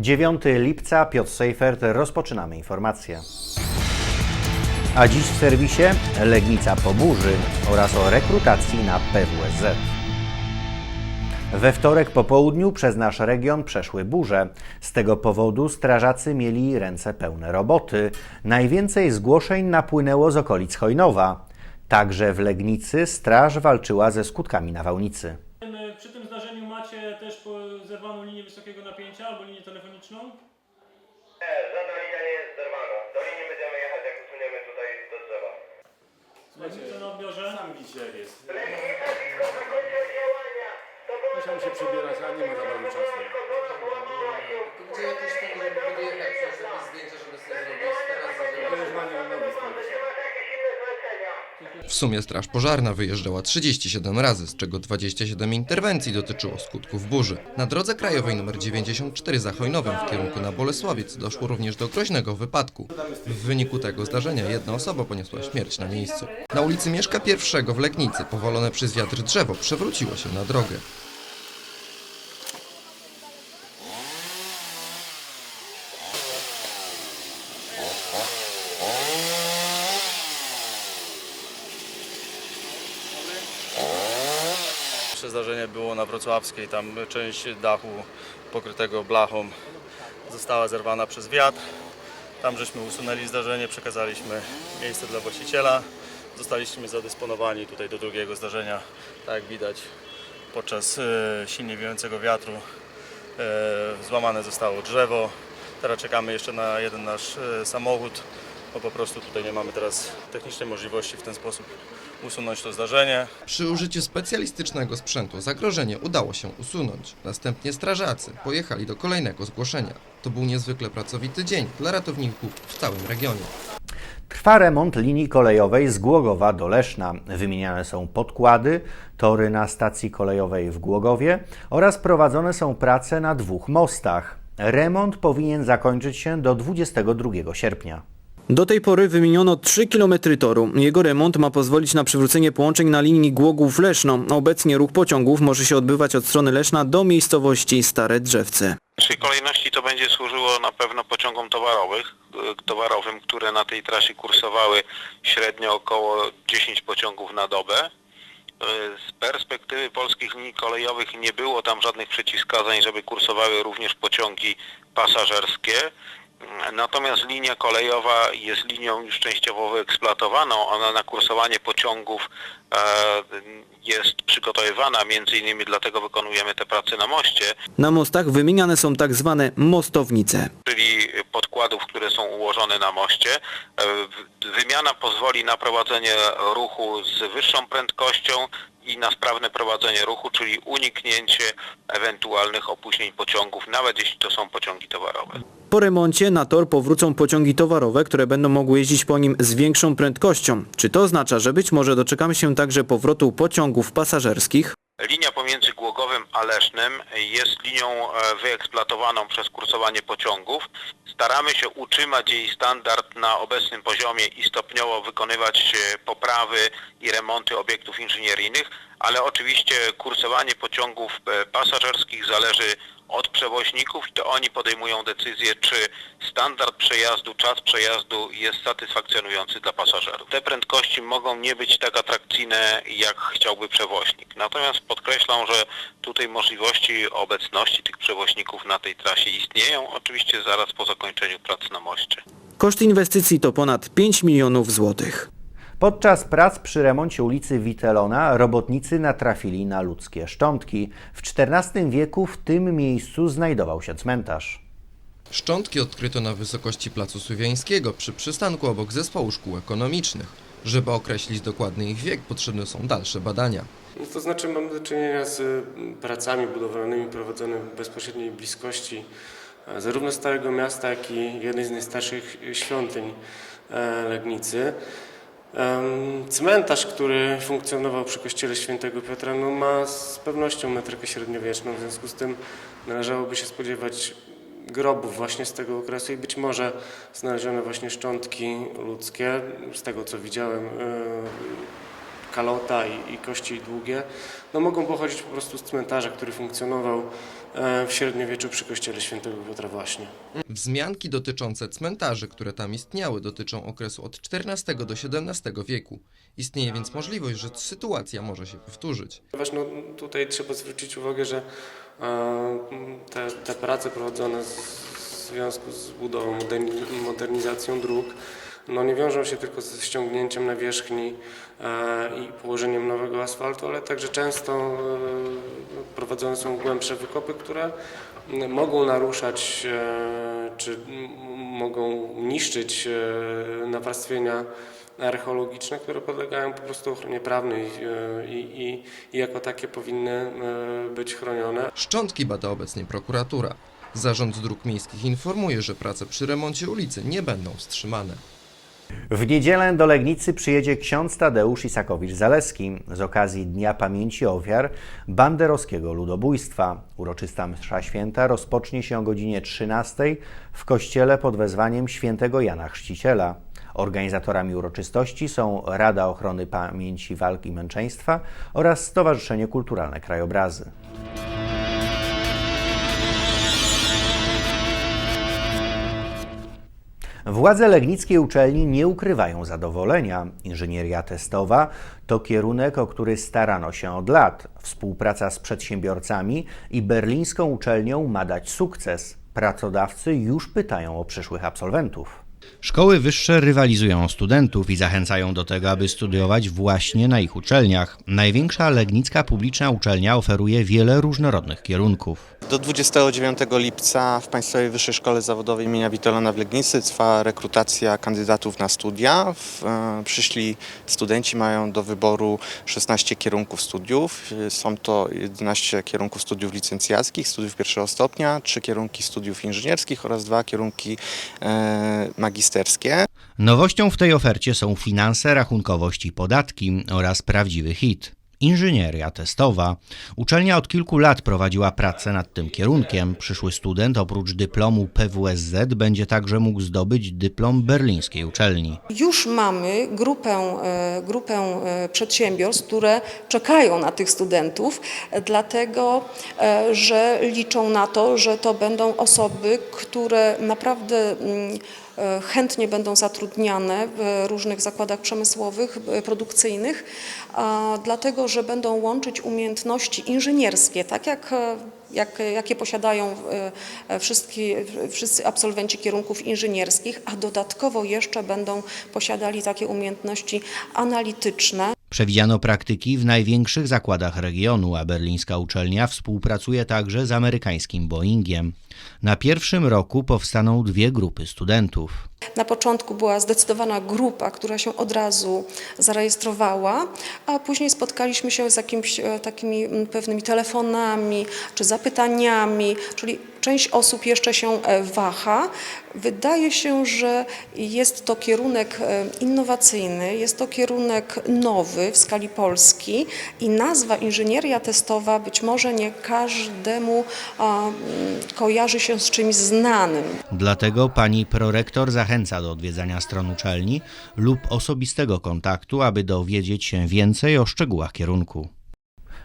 9 lipca, Piotr Sejfert, rozpoczynamy informacje. A dziś w serwisie Legnica po burzy oraz o rekrutacji na PWSZ. We wtorek po południu przez nasz region przeszły burze. Z tego powodu strażacy mieli ręce pełne roboty. Najwięcej zgłoszeń napłynęło z okolic Chojnowa. Także w Legnicy straż walczyła ze skutkami nawałnicy. Tym, y, Przy tym zdarzeniu macie też po- zerwaną linię wysokiego napięcia albo linię telefoniczną? Nie, żadna linia nie jest zerwana. Do linii będziemy jechać, jak usuniemy tutaj do drzewa. Legnica na odbiorze? Sam widzicie jak jest. Legnica blisko zakończenia działania. To Musiałem się przebierać, a nie ma za bardzo czasu. szkoda, połamała się. Gdzie jakieś tam, żeby podjechać, żeby zdjęcie, żeby sobie zrobić, teraz To skończyć. W sumie Straż Pożarna wyjeżdżała 37 razy, z czego 27 interwencji dotyczyło skutków burzy. Na drodze krajowej nr 94 za Chojnowem w kierunku na Bolesławiec doszło również do groźnego wypadku. W wyniku tego zdarzenia jedna osoba poniosła śmierć na miejscu. Na ulicy Mieszka I w Legnicy powalone przez wiatr drzewo przewróciło się na drogę. Zdarzenie było na Wrocławskiej, tam część dachu pokrytego blachą została zerwana przez wiatr. Tam żeśmy usunęli zdarzenie, przekazaliśmy miejsce dla właściciela. Zostaliśmy zadysponowani tutaj do drugiego zdarzenia. Tak jak widać podczas e, silnie wiejącego wiatru e, złamane zostało drzewo. Teraz czekamy jeszcze na jeden nasz e, samochód, bo po prostu tutaj nie mamy teraz technicznej możliwości w ten sposób usunąć to zdarzenie. Przy użyciu specjalistycznego sprzętu zagrożenie udało się usunąć. Następnie strażacy pojechali do kolejnego zgłoszenia. To był niezwykle pracowity dzień dla ratowników w całym regionie. Trwa remont linii kolejowej z Głogowa do Leszna. Wymieniane są podkłady, tory na stacji kolejowej w Głogowie oraz prowadzone są prace na dwóch mostach. Remont powinien zakończyć się do 22 sierpnia. Do tej pory wymieniono 3 km toru. Jego remont ma pozwolić na przywrócenie połączeń na linii Głogów-Leszno. Obecnie ruch pociągów może się odbywać od strony Leszna do miejscowości Stare Drzewce. W pierwszej kolejności to będzie służyło na pewno pociągom towarowych, y, towarowym, które na tej trasie kursowały średnio około 10 pociągów na dobę. Y, Z perspektywy polskich linii kolejowych nie było tam żadnych przeciwwskazań, żeby kursowały również pociągi pasażerskie. Natomiast linia kolejowa jest linią już częściowo wyeksploatowaną. Ona na kursowanie pociągów e, jest przygotowywana, między innymi dlatego wykonujemy te prace na moście. Na mostach wymieniane są tak zwane mostownice. czyli podkładów, które są ułożone na moście. E, Wymiana pozwoli na prowadzenie ruchu z wyższą prędkością i na sprawne prowadzenie ruchu, czyli uniknięcie ewentualnych opóźnień pociągów, nawet jeśli to są pociągi towarowe. Po remoncie na tor powrócą pociągi towarowe, które będą mogły jeździć po nim z większą prędkością. Czy to oznacza, że być może doczekamy się także powrotu pociągów pasażerskich? Linia pomiędzy Głogowem a Lesznem jest linią e, wyeksploatowaną przez kursowanie pociągów. Staramy się utrzymać jej standard na obecnym poziomie i stopniowo wykonywać e, poprawy i remonty obiektów inżynieryjnych, ale oczywiście kursowanie pociągów e, pasażerskich zależy od przewoźników i to oni podejmują decyzję, czy standard przejazdu, czas przejazdu jest satysfakcjonujący dla pasażerów. Te prędkości mogą nie być tak atrakcyjne, jak chciałby przewoźnik. Natomiast podkreślam, że tutaj możliwości obecności tych przewoźników na tej trasie istnieją, oczywiście zaraz po zakończeniu prac na moście. Koszt inwestycji to ponad 5 milionów złotych. Podczas prac przy remoncie ulicy Witelona robotnicy natrafili na ludzkie szczątki. W XIV wieku w tym miejscu znajdował się cmentarz. Szczątki odkryto na wysokości Placu Słowiańskiego przy przystanku obok zespołu szkół ekonomicznych. Żeby określić dokładny ich wiek, potrzebne są dalsze badania. No to znaczy mamy do czynienia z mm, pracami budowlanymi prowadzonymi w bezpośredniej bliskości e, zarówno Starego Miasta, jak i jednej z najstarszych świątyń e, Legnicy. Cmentarz, który funkcjonował przy kościele świętego Piotra, no ma z pewnością metrykę średniowieczną, w związku z tym należałoby się spodziewać grobów właśnie z tego okresu i być może znalezione właśnie szczątki ludzkie, z tego co widziałem, e, kalota i, i kości długie, no mogą pochodzić po prostu z cmentarza, który funkcjonował e, w średniowieczu przy kościele świętego Piotra właśnie. Wzmianki dotyczące cmentarzy, które tam istniały, dotyczą okresu od XIV do XVII wieku. Istnieje więc możliwość, że sytuacja może się powtórzyć. Ponieważ no, tutaj trzeba zwrócić uwagę, że e, te, te prace prowadzone w związku z budową, moderni, modernizacją dróg, no nie wiążą się tylko ze ściągnięciem nawierzchni e, i położeniem nowego asfaltu, ale także często e, prowadzone są głębsze wykopy, które mogą naruszać e, czy mogą niszczyć nawarstwienia archeologiczne, które podlegają po prostu ochronie prawnej i, i, i jako takie powinny być chronione. Szczątki bada obecnie prokuratura. Zarząd Dróg Miejskich informuje, że prace przy remoncie ulicy nie będą wstrzymane. W niedzielę do Legnicy przyjedzie ksiądz Tadeusz Isakowicz-Zaleski z okazji Dnia Pamięci Ofiar banderowskiego ludobójstwa. Uroczysta msza święta rozpocznie się o godzinie 13 w kościele pod wezwaniem świętego Jana Chrzciciela. Organizatorami uroczystości są Rada Ochrony Pamięci Walk i Męczeństwa oraz Stowarzyszenie Kulturalne Krajobrazy. Władze Legnickiej Uczelni nie ukrywają zadowolenia. Inżynieria testowa to kierunek, o który starano się od lat. Współpraca z przedsiębiorcami i berlińską uczelnią ma dać sukces. Pracodawcy już pytają o przyszłych absolwentów. Szkoły wyższe rywalizują studentów i zachęcają do tego, aby studiować właśnie na ich uczelniach. Największa legnicka publiczna uczelnia oferuje wiele różnorodnych kierunków. Do 29 lipca w Państwowej Wyższej Szkole Zawodowej im. Witolana w Legnicy trwa rekrutacja kandydatów na studia. E, przyszli studenci mają do wyboru 16 kierunków studiów. Są to 11 kierunków studiów licencjackich, studiów pierwszego stopnia, 3 kierunki studiów inżynierskich oraz dwa kierunki e, magisterskie. Nowością w tej ofercie są finanse, rachunkowość i podatki oraz prawdziwy hit. Inżynieria testowa. Uczelnia od kilku lat prowadziła pracę nad tym kierunkiem. Przyszły student oprócz dyplomu PWSZ będzie także mógł zdobyć dyplom berlińskiej uczelni. Już mamy grupę, e, grupę e, przedsiębiorstw, które czekają na tych studentów, dlatego e, że liczą na to, że to będą osoby, które naprawdę mm, chętnie będą zatrudniane w różnych zakładach przemysłowych, e, produkcyjnych, dlatego, że będą łączyć umiejętności inżynierskie, tak jak e, jak, jakie posiadają e, e, wszystkie, wszyscy absolwenci kierunków inżynierskich, a dodatkowo jeszcze będą posiadali takie umiejętności analityczne. Przewidziano praktyki w największych zakładach regionu, a berlińska uczelnia współpracuje także z amerykańskim Boeingiem. Na pierwszym roku powstaną dwie grupy studentów. Na początku była zdecydowana grupa, która się od razu zarejestrowała, a później spotkaliśmy się z jakimiś e, takimi mm, pewnymi telefonami czy zapytaniami, czyli część osób jeszcze się e, waha. Wydaje się, że jest to kierunek e, innowacyjny, jest to kierunek nowy w skali Polski i nazwa inżynieria testowa być może nie każdemu mm, kojarzy się z czymś znanym. Dlatego pani prorektor zachęca do odwiedzania stron uczelni lub osobistego kontaktu, aby dowiedzieć się więcej o szczegółach kierunku.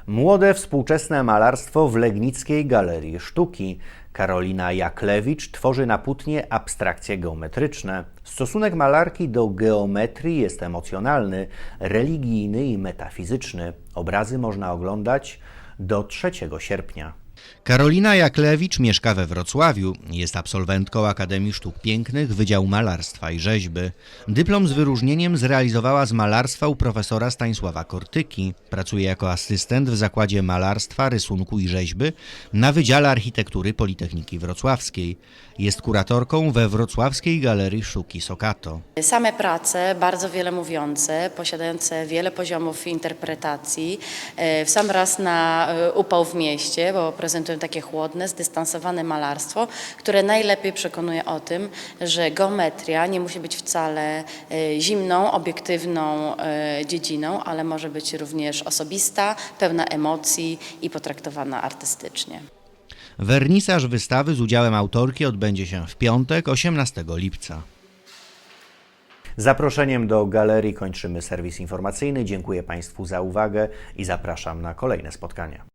Młode współczesne malarstwo w Legnickiej Galerii Sztuki. Karolina Jaklewicz tworzy na płótnie abstrakcje geometryczne. Stosunek malarki do geometrii jest emocjonalny, religijny i metafizyczny. Obrazy można oglądać do 3 sierpnia. Karolina Jaklewicz mieszka we Wrocławiu. Jest absolwentką Akademii Sztuk Pięknych Wydziału Malarstwa i Rzeźby. Dyplom z wyróżnieniem zrealizowała z malarstwa u profesora Stanisława Kortyki. Pracuje jako asystent w Zakładzie Malarstwa, Rysunku i Rzeźby na Wydziale Architektury Politechniki Wrocławskiej. Jest kuratorką we Wrocławskiej Galerii Sztuki Sokato. Same prace, bardzo wiele mówiące, posiadające wiele poziomów interpretacji. E, W sam raz na e, upał w mieście, bo prezentują takie chłodne, zdystansowane malarstwo, które najlepiej przekonuje o tym, że geometria nie musi być wcale e, zimną, obiektywną e, dziedziną, ale może być również osobista, pełna emocji i potraktowana artystycznie. Wernisaż wystawy z udziałem autorki odbędzie się w piątek, 18 lipca. Zaproszeniem do galerii kończymy serwis informacyjny. Dziękuję Państwu za uwagę i zapraszam na kolejne spotkania.